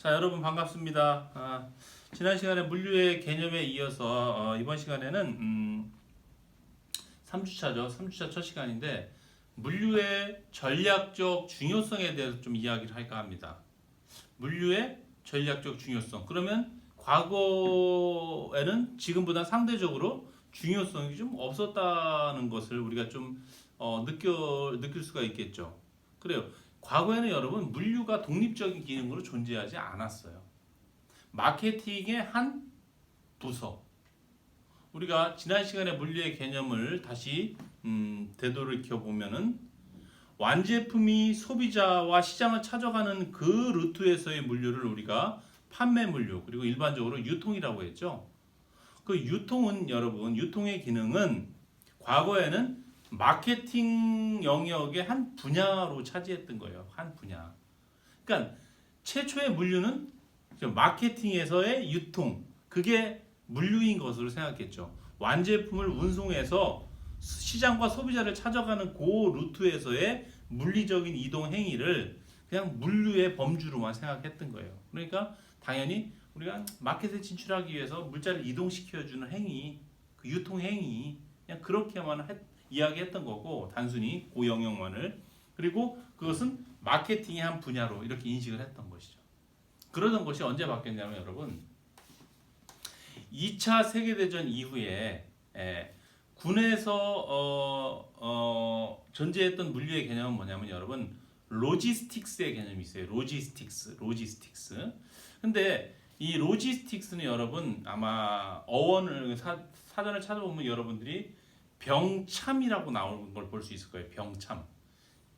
자, 여러분 반갑습니다. 아, 지난 시간에 물류의 개념에 이어서 어, 이번 시간에는 음, 3주차죠. 3주차 첫 시간인데 물류의 전략적 중요성에 대해서 좀 이야기를 할까 합니다. 물류의 전략적 중요성. 그러면 과거에는 지금보다 상대적으로 중요성이 좀 없었다는 것을 우리가 좀 어, 느껴 느낄 수가 있겠죠. 그래요. 과거에는 여러분 물류가 독립적인 기능으로 존재하지 않았어요. 마케팅의 한 부서. 우리가 지난 시간에 물류의 개념을 다시 음, 되돌이켜 보면은 완제품이 소비자와 시장을 찾아가는 그 루트에서의 물류를 우리가 판매 물류 그리고 일반적으로 유통이라고 했죠. 그 유통은 여러분 유통의 기능은 과거에는 마케팅 영역의 한 분야로 차지했던 거예요. 한 분야. 그러니까 최초의 물류는 마케팅에서의 유통 그게 물류인 것으로 생각했죠. 완제품을 운송해서 시장과 소비자를 찾아가는 그 루트에서의 물리적인 이동 행위를 그냥 물류의 범주로만 생각했던 거예요. 그러니까 당연히 우리가 마켓에 진출하기 위해서 물자를 이동시켜주는 행위, 그 유통 행위, 그냥 그렇게만 했, 이야기했던 거고 단순히 그 영역만을 그리고 그것은 마케팅의 한 분야로 이렇게 인식을 했던 것이죠. 그러던 것이 언제 바뀌었냐면 여러분 2차 세계대전 이후에 에, 군에서 어, 어, 존재했던 물류의 개념은 뭐냐면 여러분 로지스틱스의 개념이 있어요. 로지스틱스, 로지스틱스. 근데 이 로지스틱스는 여러분 아마 어원을 사, 사전을 찾아보면 여러분들이 병참이라고 나오는 걸 볼 수 있을 거예요. 병참.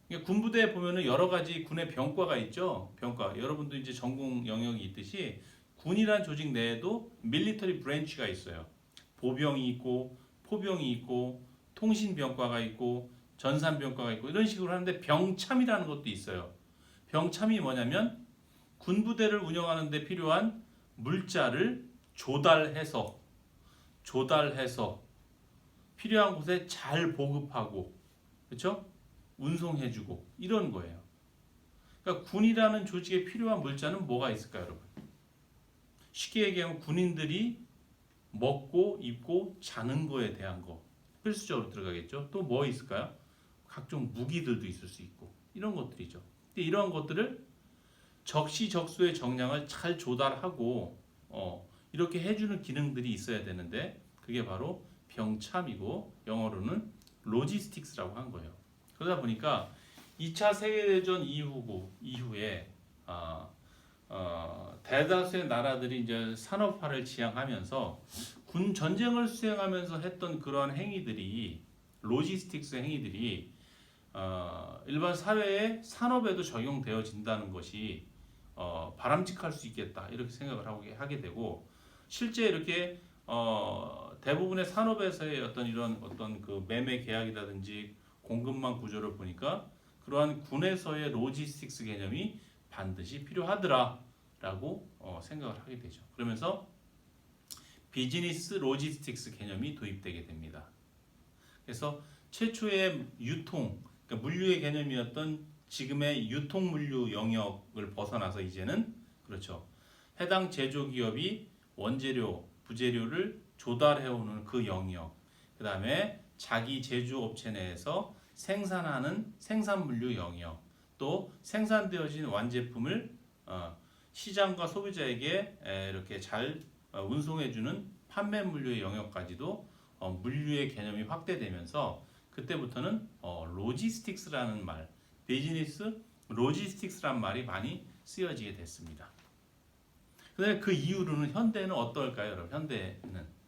그러니까 군부대에 보면은 여러 가지 군의 병과가 있죠. 병과. 여러분도 이제 전공 영역이 있듯이 군이란 조직 내에도 밀리터리 브랜치가 있어요. 보병이 있고 포병이 있고 통신병과가 있고 전산병과가 있고 이런 식으로 하는데 병참이라는 것도 있어요. 병참이 뭐냐면 군부대를 운영하는 데 필요한 물자를 조달해서 조달해서 필요한 곳에 잘 보급하고 그렇죠? 운송해주고 이런 거예요. 그러니까 군이라는 조직에 필요한 물자는 뭐가 있을까요, 여러분? 쉽게 얘기하면 군인들이 먹고 입고 자는 거에 대한 거 필수적으로 들어가겠죠. 또 뭐 있을까요? 각종 무기들도 있을 수 있고 이런 것들이죠. 근데 이러한 것들을 적시적소의 정량을 잘 조달하고 어, 이렇게 해주는 기능들이 있어야 되는데 그게 바로 병참이고 영어로는 로지스틱스라고 한 거예요. 그러다 보니까 2차 세계대전 이후고 이후에 아, 어, 대다수의 나라들이 이제 산업화를 지향하면서 군 전쟁을 수행하면서 했던 그러한 행위들이 로지스틱스 행위들이 어, 일반 사회의 산업에도 적용되어진다는 것이 어, 바람직할 수 있겠다 이렇게 생각을 하고 하게 되고 실제 이렇게 어, 대부분의 산업에서의 어떤 이런 어떤 그 매매 계약이라든지 공급망 구조를 보니까 그러한 군에서의 로지스틱스 개념이 반드시 필요하더라라고 어, 생각을 하게 되죠. 그러면서 비즈니스 로지스틱스 개념이 도입되게 됩니다. 그래서 최초의 유통, 그러니까 물류의 개념이었던 지금의 유통 물류 영역을 벗어나서 이제는 그렇죠. 해당 제조 기업이 원재료, 부재료를 조달해 오는 그 영역. 그 다음에 자기 제조업체 내에서 생산하는 생산 물류 영역. 또 생산되어진 완제품을 어, 시장과 소비자에게 에, 이렇게 잘 어, 운송해주는 판매 물류의 영역까지도 어, 물류의 개념이 확대되면서 그때부터는 어, 로지스틱스라는 말, 비즈니스 로지스틱스라는 말이 많이 쓰여지게 됐습니다. 그 이후로는 현대는 어떨까요, 여러분? 현대는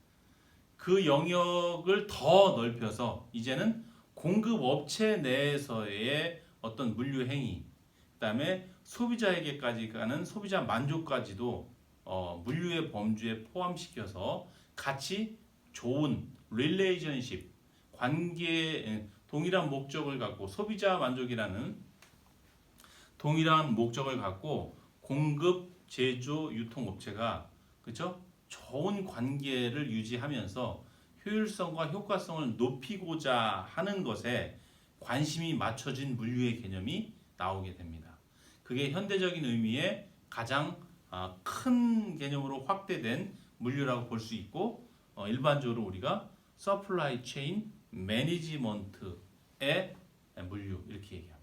그 영역을 더 넓혀서 이제는 공급 업체 내에서의 어떤 물류 행위, 그다음에 소비자에게까지 가는 소비자 만족까지도 어, 물류의 범주에 포함시켜서 같이 좋은 릴레이션십 관계 동일한 목적을 갖고 소비자 만족이라는 동일한 목적을 갖고 공급, 제조, 유통 업체가 그렇죠? 좋은 관계를 유지하면서 효율성과 효과성을 높이고자 하는 것에 관심이 맞춰진 물류의 개념이 나오게 됩니다. 그게 현대적인 의미의 가장 아, 큰 개념으로 확대된 물류라고 볼 수 있고 어, 일반적으로 우리가 서플라이 체인 매니지먼트의 물류 이렇게 얘기합니다.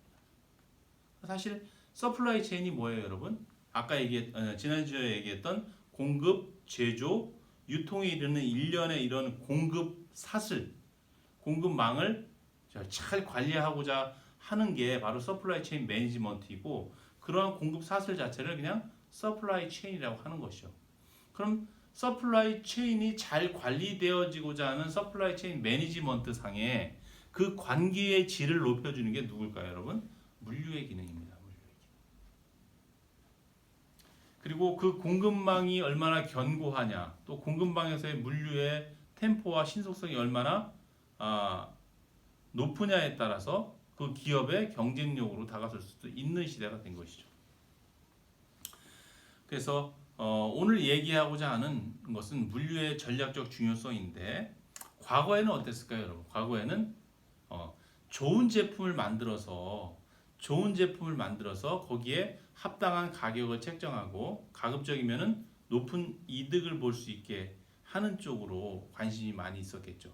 사실 서플라이 체인이 뭐예요, 여러분? 아까 얘기했 어, 지난주에 얘기했던 공급, 제조, 유통에 이르는 일련의 이런 공급 사슬, 공급망을 잘 관리하고자 하는 게 바로 서플라이 체인 매니지먼트이고 그러한 공급 사슬 자체를 그냥 서플라이 체인이라고 하는 것이죠. 그럼 서플라이 체인이 잘 관리되어지고자 하는 서플라이 체인 매니지먼트 상에 그 관계의 질을 높여주는 게 누굴까요, 여러분? 물류의 기능입니다. 물류의 기능. 그리고 그 공급망이 얼마나 견고하냐, 또 공급망에서의 물류의 템포와 신속성이 얼마나 아, 높으냐에 따라서 그 기업의 경쟁력으로 다가설 수도 있는 시대가 된 것이죠. 그래서 어, 오늘 얘기하고자 하는 것은 물류의 전략적 중요성인데 과거에는 어땠을까요, 여러분? 과거에는 어, 좋은 제품을 만들어서 좋은 제품을 만들어서 거기에 합당한 가격을 책정하고 가급적이면은 높은 이득을 볼 수 있게 하는 쪽으로 관심이 많이 있었겠죠.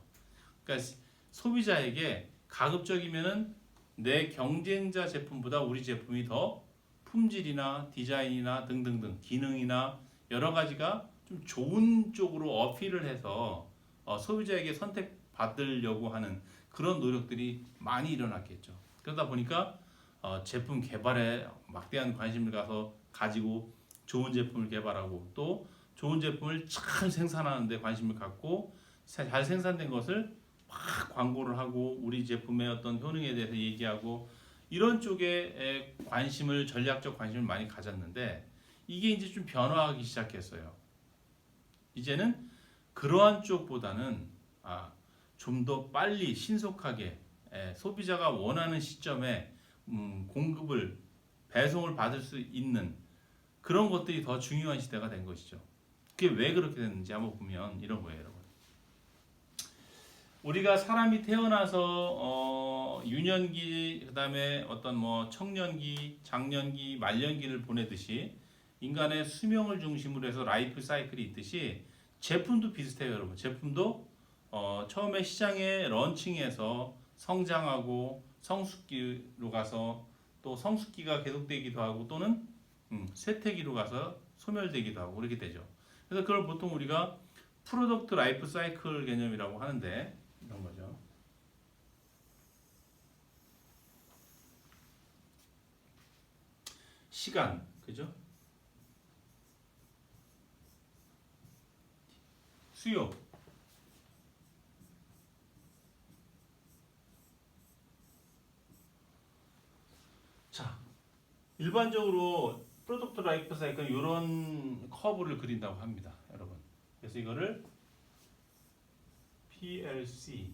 그러니까 소비자에게 가급적이면은 내 경쟁자 제품보다 우리 제품이 더 품질이나 디자인이나 등등등 기능이나 여러 가지가 좀 좋은 쪽으로 어필을 해서 어, 소비자에게 선택받으려고 하는 그런 노력들이 많이 일어났겠죠. 그러다 보니까 어, 제품 개발에 막대한 관심을 가서 가지고 좋은 제품을 개발하고 또 좋은 제품을 잘 생산하는데 관심을 갖고 잘 생산된 것을 막 광고를 하고 우리 제품의 어떤 효능에 대해서 얘기하고 이런 쪽에 관심을 전략적 관심을 많이 가졌는데 이게 이제 좀 변화하기 시작했어요. 이제는 그러한 쪽보다는 아, 좀 더 빨리 신속하게 에, 소비자가 원하는 시점에 음, 공급을 배송을 받을 수 있는 그런 것들이 더 중요한 시대가 된 것이죠. 그게 왜 그렇게 됐는지 한번 보면 이런 거예요, 여러분. 우리가 사람이 태어나서 어, 유년기 그다음에 어떤 뭐 청년기, 장년기, 말년기를 보내듯이 인간의 수명을 중심으로 해서 라이프 사이클이 있듯이 제품도 비슷해요, 여러분. 제품도 어, 처음에 시장에 런칭해서 성장하고 성숙기로 가서 또 성숙기가 계속되기도 하고 또는 음, 쇠퇴기로 가서 소멸되기도 하고 그렇게 되죠. 그래서 그걸 보통 우리가 프로덕트 라이프 사이클 개념이라고 하는데 이런 거죠. 시간, 그죠? 수요. 자, 일반적으로 프로덕트 라이프 사이클 이런 커브를 그린다고 합니다, 여러분. 그래서 이거를 PLC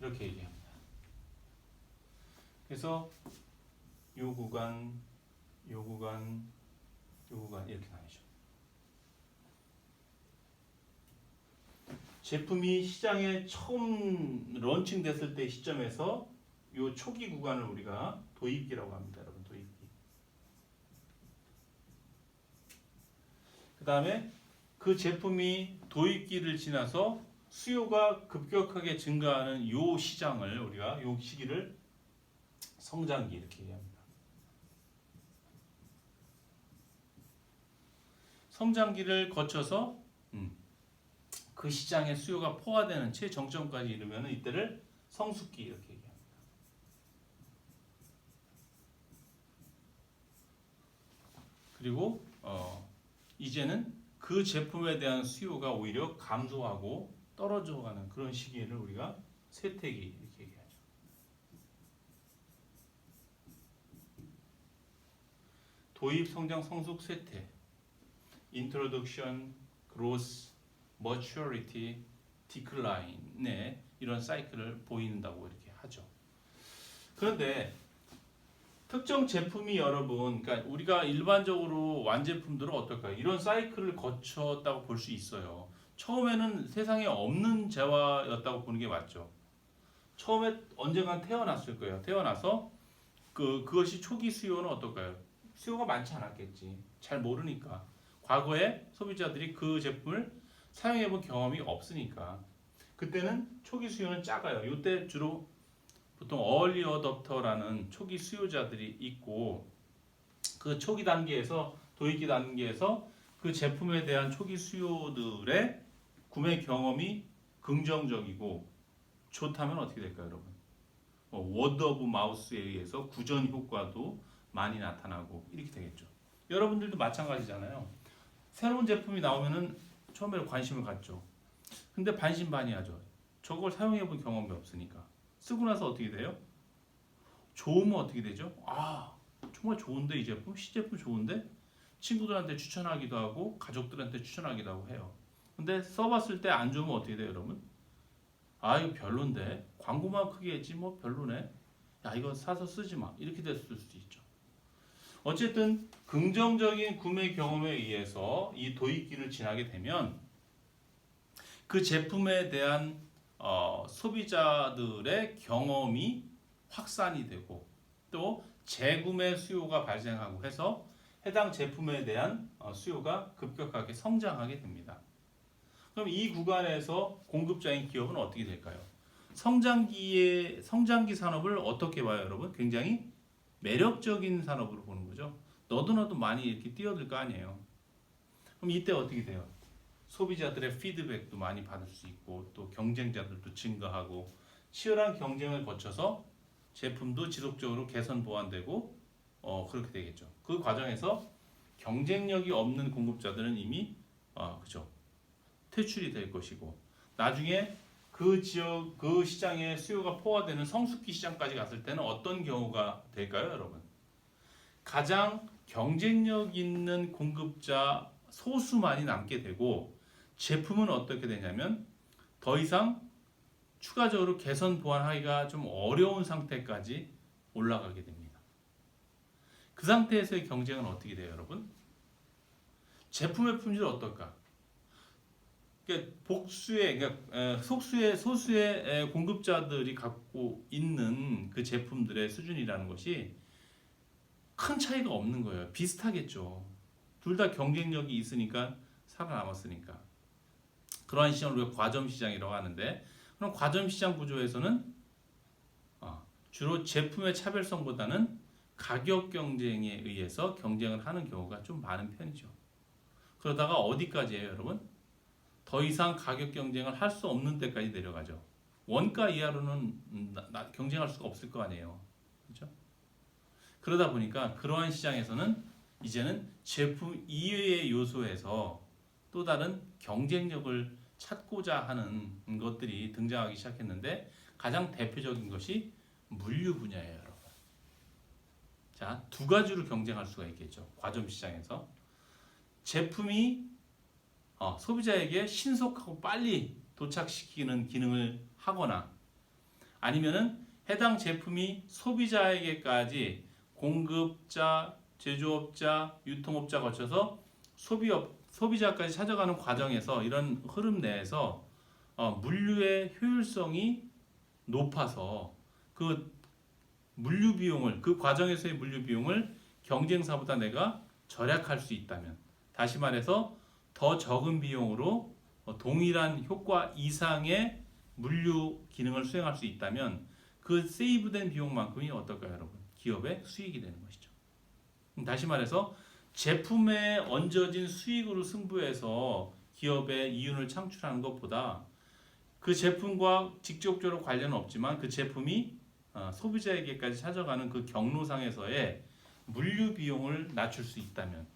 이렇게 얘기합니다. 그래서 요 구간, 요 구간, 요 구간 이렇게 나뉘죠. 제품이 시장에 처음 런칭됐을 때 시점에서 요 초기 구간을 우리가 도입기라고 합니다, 여러분. 도입기. 그 다음에 그 제품이 도입기를 지나서 수요가 급격하게 증가하는 요 시장을 우리가 요 시기를 성장기 이렇게 얘기합니다. 성장기를 거쳐서 음, 그 시장의 수요가 포화되는 최정점까지 이르면 이때를 성숙기 이렇게 얘기합니다. 그리고 어, 이제는 그 제품에 대한 수요가 오히려 감소하고 떨어져가는 그런 시기를 우리가 쇠퇴기 이렇게 얘기하죠. 도입, 성장, 성숙, 쇠퇴, introduction, growth, maturity, decline의 이런 사이클을 보인다고 이렇게 하죠. 그런데 특정 제품이 여러분, 그러니까 우리가 일반적으로 완제품들은 어떨까요? 이런 사이클을 거쳤다고 볼 수 있어요. 처음에는 세상에 없는 재화였다고 보는 게 맞죠. 처음에 언젠간 태어났을 거예요. 태어나서 그 그것이 초기 수요는 어떨까요? 수요가 많지 않았겠지. 잘 모르니까. 과거에 소비자들이 그 제품을 사용해 본 경험이 없으니까. 그때는 초기 수요는 작아요. 이때 주로 보통 early adopter라는 초기 수요자들이 있고 그 초기 단계에서 도입기 단계에서 그 제품에 대한 초기 수요들의 구매 경험이 긍정적이고 좋다면 어떻게 될까요, 여러분? 뭐 워드 오브 마우스에 의해서 구전 효과도 많이 나타나고 이렇게 되겠죠. 여러분들도 마찬가지잖아요. 새로운 제품이 나오면은 처음에 관심을 갖죠. 근데 반신반의하죠. 저걸 사용해 본 경험이 없으니까. 쓰고 나서 어떻게 돼요? 좋으면 어떻게 되죠? 아, 정말 좋은데 이 제품, 시 제품 좋은데 친구들한테 추천하기도 하고 가족들한테 추천하기도 하고 해요. 근데 써봤을 때 안 좋으면 어떻게 돼요, 여러분? 아 이거 별론데 광고만 크게 했지 뭐 별로네. 야 이거 사서 쓰지 마 이렇게 됐을 수도 있죠. 어쨌든 긍정적인 구매 경험에 의해서 이 도입기를 지나게 되면 그 제품에 대한 어, 소비자들의 경험이 확산이 되고 또 재구매 수요가 발생하고 해서 해당 제품에 대한 어, 수요가 급격하게 성장하게 됩니다. 그럼 이 구간에서 공급자인 기업은 어떻게 될까요? 성장기의 성장기 산업을 어떻게 봐요, 여러분? 굉장히 매력적인 산업으로 보는 거죠. 너도 나도 많이 이렇게 뛰어들 거 아니에요. 그럼 이때 어떻게 돼요? 소비자들의 피드백도 많이 받을 수 있고 또 경쟁자들도 증가하고 치열한 경쟁을 거쳐서 제품도 지속적으로 개선 보완되고 어 그렇게 되겠죠. 그 과정에서 경쟁력이 없는 공급자들은 이미 어 그죠 퇴출이 될 것이고 나중에 그 지역 그 시장에 수요가 포화되는 성숙기 시장까지 갔을 때는 어떤 경우가 될까요, 여러분? 가장 경쟁력 있는 공급자 소수만이 남게 되고 제품은 어떻게 되냐면 더 이상 추가적으로 개선 보완하기가 좀 어려운 상태까지 올라가게 됩니다. 그 상태에서의 경쟁은 어떻게 돼요, 여러분? 제품의 품질 어떨까? 그러니까 복수의 그러니까 에, 속수의 소수의 에, 공급자들이 갖고 있는 그 제품들의 수준이라는 것이 큰 차이가 없는 거예요. 비슷하겠죠. 둘 다 경쟁력이 있으니까 살아남았으니까. 그러한 시장을 우리가 과점 시장이라고 하는데 그럼 과점 시장 구조에서는 어, 주로 제품의 차별성보다는 가격 경쟁에 의해서 경쟁을 하는 경우가 좀 많은 편이죠. 그러다가 어디까지예요, 여러분? 더 이상 가격 경쟁을 할 수 없는 데까지 내려가죠. 원가 이하로는 음, 경쟁할 수가 없을 거 아니에요. 그렇죠? 그러다 보니까 그러한 시장에서는 이제는 제품 이외의 요소에서 또 다른 경쟁력을 찾고자 하는 것들이 등장하기 시작했는데 가장 대표적인 것이 물류 분야예요, 여러분. 자, 두 가지로 경쟁할 수가 있겠죠. 과점 시장에서 제품이 어, 소비자에게 신속하고 빨리 도착시키는 기능을 하거나 아니면은 해당 제품이 소비자에게까지 공급자, 제조업자, 유통업자 거쳐서 소비업 소비자까지 찾아가는 과정에서 이런 흐름 내에서 어, 물류의 효율성이 높아서 그 물류 비용을 그 과정에서의 물류 비용을 경쟁사보다 내가 절약할 수 있다면 다시 말해서 더 적은 비용으로 어, 동일한 효과 이상의 물류 기능을 수행할 수 있다면 그 세이브된 비용만큼이 어떨까요, 여러분? 기업의 수익이 되는 것이죠. 음, 다시 말해서 제품에 얹어진 수익으로 승부해서 기업의 이윤을 창출하는 것보다 그 제품과 직접적으로 관련은 없지만 그 제품이 어, 소비자에게까지 찾아가는 그 경로상에서의 물류 비용을 낮출 수 있다면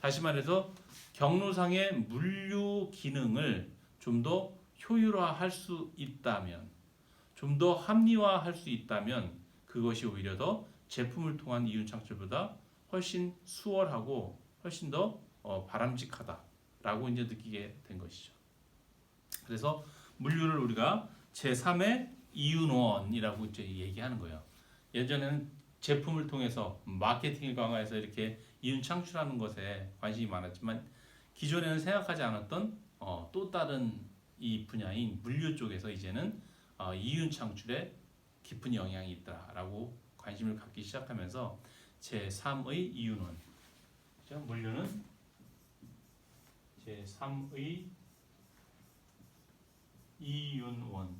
다시 말해서 경로상의 물류 기능을 좀 더 효율화할 수 있다면 좀 더 합리화할 수 있다면 그것이 오히려 더 제품을 통한 이윤 창출보다 훨씬 수월하고 훨씬 더 어, 바람직하다라고 이제 느끼게 된 것이죠. 그래서 물류를 우리가 제 3의 이윤원이라고 이제 얘기하는 거예요. 예전에는 제품을 통해서 마케팅을 강화해서 이렇게 이윤 창출하는 것에 관심이 많았지만 기존에는 생각하지 않았던 어, 어, 또 다른 이 분야인 물류 쪽에서 이제는 어, 이윤 창출에 깊은 영향이 있다라고 관심을 갖기 시작하면서 제 3의 이윤원 그죠? 물류는 제 3의 이윤원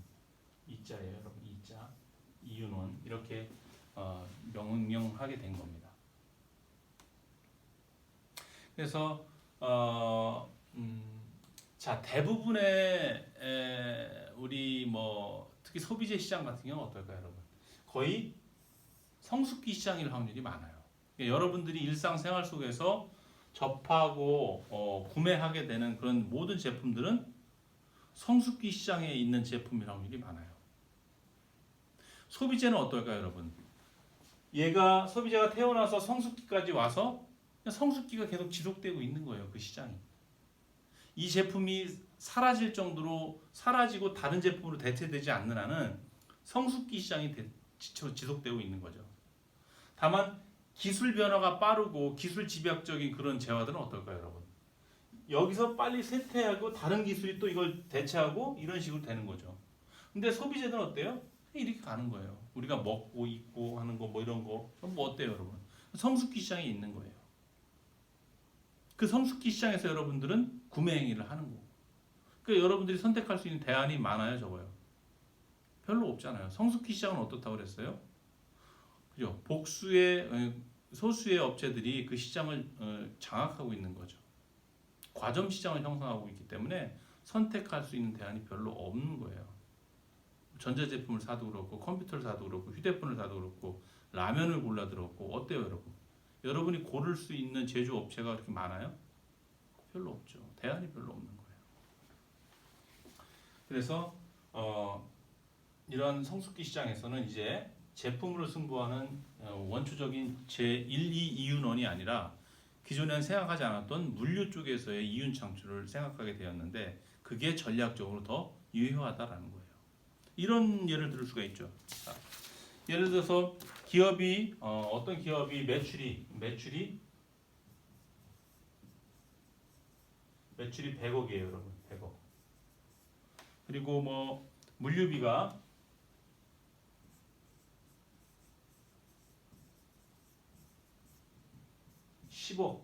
이자예요 여러분 이자 이윤원 이렇게 어, 명명하게 된 겁니다. 그래서 어, 음, 자 대부분의 에, 우리 뭐 특히 소비재 시장 같은 경우는 어떨까요, 여러분? 거의 성숙기 시장일 확률이 많아요. 그러니까 여러분들이 일상생활 속에서 접하고 어, 구매하게 되는 그런 모든 제품들은 성숙기 시장에 있는 제품일 확률이 많아요. 소비재는 어떨까요, 여러분? 얘가 소비자가 태어나서 성숙기까지 와서 성숙기가 계속 지속되고 있는 거예요, 그 시장이. 이 제품이 사라질 정도로 사라지고 다른 제품으로 대체되지 않는 한은 성숙기 시장이 지속되고 있는 거죠. 다만 기술 변화가 빠르고 기술 집약적인 그런 재화들은 어떨까요, 여러분? 여기서 빨리 쇠퇴하고 다른 기술이 또 이걸 대체하고 이런 식으로 되는 거죠. 근데 소비재는 어때요? 이렇게 가는 거예요. 우리가 먹고 입고 하는 거 뭐 이런 거. 뭐 어때요, 여러분? 성숙기 시장에 있는 거예요. 그 성숙기 시장에서 여러분들은 구매 행위를 하는 거고. 그 여러분들이 선택할 수 있는 대안이 많아요, 적어요. 별로 없잖아요. 성숙기 시장은 어떻다고 그랬어요? 그죠? 복수의 어, 소수의 업체들이 그 시장을 어, 장악하고 있는 거죠. 과점 시장을 형성하고 있기 때문에 선택할 수 있는 대안이 별로 없는 거예요. 전자제품을 사도 그렇고 컴퓨터를 사도 그렇고 휴대폰을 사도 그렇고 라면을 골라 들었고 어때요, 여러분? 여러분이 고를 수 있는 제조 업체가 그렇게 많아요? 별로 없죠. 대안이 별로 없는 거예요. 그래서 어, 이런 성숙기 시장에서는 이제 제품으로 승부하는 어, 원초적인 제 1, 2 이윤원이 아니라 기존엔 생각하지 않았던 물류 쪽에서의 이윤 창출을 생각하게 되었는데 그게 전략적으로 더 유효하다라는 거예요. 이런 예를 들을 수가 있죠. 자, 예를 들어서 기업이 어, 어떤 기업이 매출이 매출이 매출이 100억이에요, 여러분. 100억. 그리고 뭐 물류비가 (10억)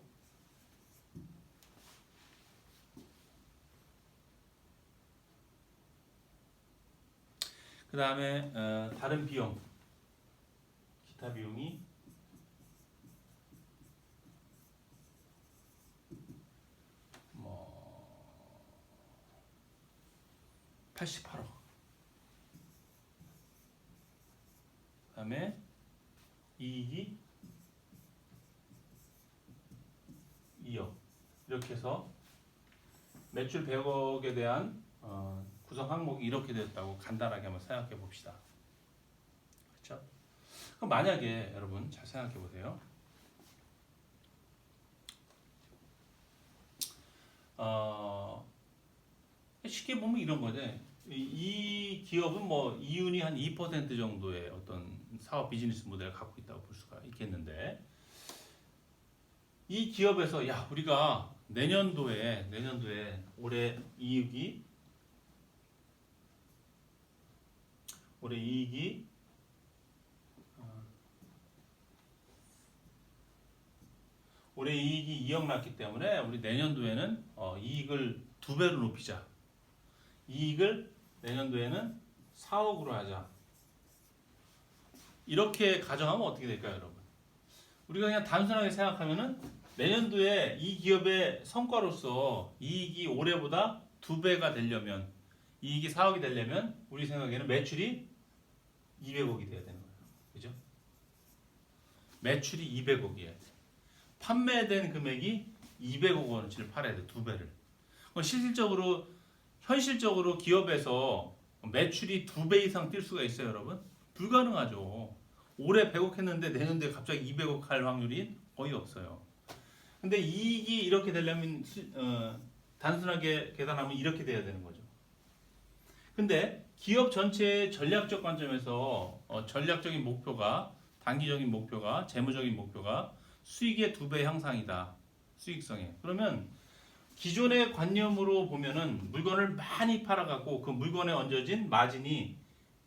그 다음에 어, 다른 비용 기타 비용이 뭐 88억 그다음에 이익이 2억 이렇게 해서 매출 100억에 대한 어, 구성 항목이 이렇게 됐다고 간단하게 한번 생각해 봅시다. 그렇죠? 그럼 만약에 여러분 잘 생각해 보세요. 어, 쉽게 보면 이런 거죠. 이, 이 기업은 뭐 이윤이 한 2% 정도의 어떤 사업 비즈니스 모델을 갖고 있다고 볼 수가 있겠는데 이 기업에서 야 우리가 내년도에 내년도에 올해 이익이 올해 이익이 올해 이익이 2억 났기 때문에 우리 내년도에는 어, 이익을 두 배로 높이자. 이익을 내년도에는 4억으로 하자. 이렇게 가정하면 어떻게 될까요, 여러분? 우리가 그냥 단순하게 생각하면은 내년도에 이 기업의 성과로서 이익이 올해보다 두 배가 되려면 이익이 4억이 되려면 우리 생각에는 매출이 200억이 돼야 되는 거예요. 그죠? 매출이 200억이어야 돼. 판매된 금액이 200억 원어치를 팔아야 돼. 두 배를. 실질적으로 현실적으로 기업에서 매출이 두 배 이상 뛸 수가 있어요, 여러분? 불가능하죠. 올해 100억 했는데 내년도에 갑자기 200억 할 확률이 거의 없어요. 근데 이익이 이렇게 되려면 수- 어, 단순하게 계산하면 이렇게 돼야 되는 거죠. 근데 기업 전체의 전략적 관점에서 어, 전략적인 목표가 단기적인 목표가 재무적인 목표가 수익의 두 배 향상이다. 수익성에. 그러면 기존의 관념으로 보면은 물건을 많이 팔아갖고 그 물건에 얹어진 마진이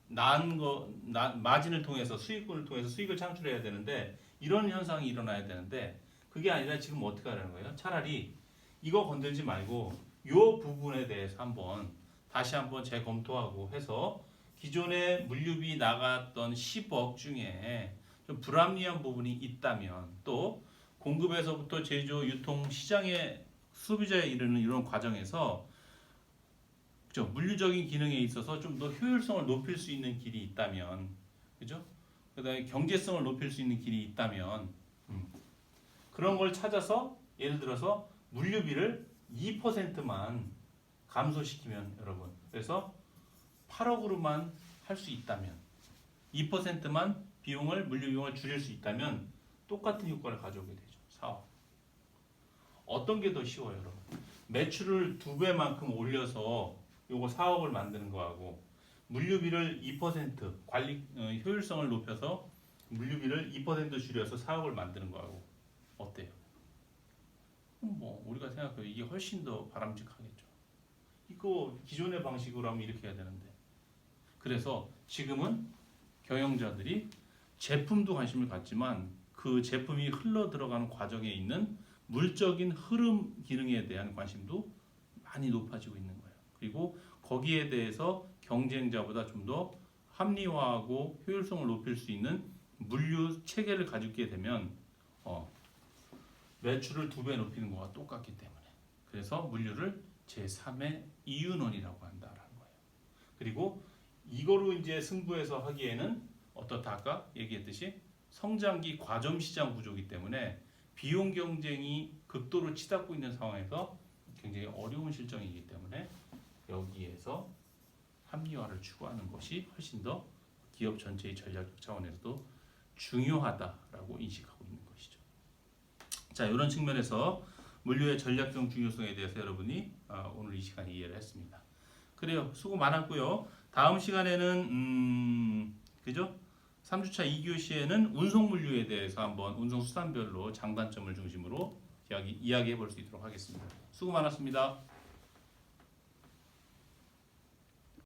난거 마진을 통해서 수익분을 통해서 수익을 창출해야 되는데 이런 현상이 일어나야 되는데 그게 아니라 지금 어떻게 하라는 거예요? 차라리 이거 건들지 말고 요 부분에 대해서 한번 다시 한번 재검토하고 해서 기존에 물류비 나갔던 10억 중에 좀 불합리한 부분이 있다면 또 공급에서부터 제조, 유통, 시장에 소비자에 이르는 이런 과정에서 그죠? 물류적인 기능에 있어서 좀 더 효율성을 높일 수 있는 길이 있다면 그죠? 그다음에 경제성을 높일 수 있는 길이 있다면 음, 그런 걸 찾아서 예를 들어서 물류비를 2%만 감소시키면 여러분 그래서 8억으로만 할 수 있다면 2%만 비용을 물류 비용을 줄일 수 있다면 똑같은 효과를 가져오게 되죠. 사업. 어떤 게 더 쉬워요, 여러분? 매출을 두 배만큼 올려서 요거 사업을 만드는 거하고 물류비를 2% 관리 어, 효율성을 높여서 물류비를 2% 줄여서 사업을 만드는 거하고 어때요? 음, 뭐 우리가 생각해도 이게 훨씬 더 바람직하겠죠. 이거 기존의 방식으로 하면 이렇게 해야 되는데 그래서 지금은 경영자들이 제품도 관심을 갖지만 그 제품이 흘러 들어가는 과정에 있는 물적인 흐름 기능에 대한 관심도 많이 높아지고 있는 거예요. 그리고 거기에 대해서 경쟁자보다 좀 더 합리화하고 효율성을 높일 수 있는 물류 체계를 가지게 되면 어, 매출을 두 배 높이는 거와 똑같기 때문에 그래서 물류를 제3의 이윤원이라고 한다라는 거예요. 그리고 이거로 이제 승부해서 하기에는 어떻다 아까 얘기했듯이 성장기 과점 시장 구조이기 때문에 비용 경쟁이 극도로 치닫고 있는 상황에서 굉장히 어려운 실정이기 때문에 여기에서 합리화를 추구하는 것이 훨씬 더 기업 전체의 전략적 차원에서도 중요하다라고 인식하고 있는 것이죠. 자, 이런 측면에서 물류의 전략적 중요성에 대해서 여러분이 어, 오늘 이 시간에 이해를 했습니다. 그래요. 수고 많았고요. 다음 시간에는 음, 그죠? 3주차 2교시에는 운송 물류에 대해서 한번 운송 수단별로 장단점을 중심으로 이야기 이야기해 볼 수 있도록 하겠습니다. 수고 많았습니다.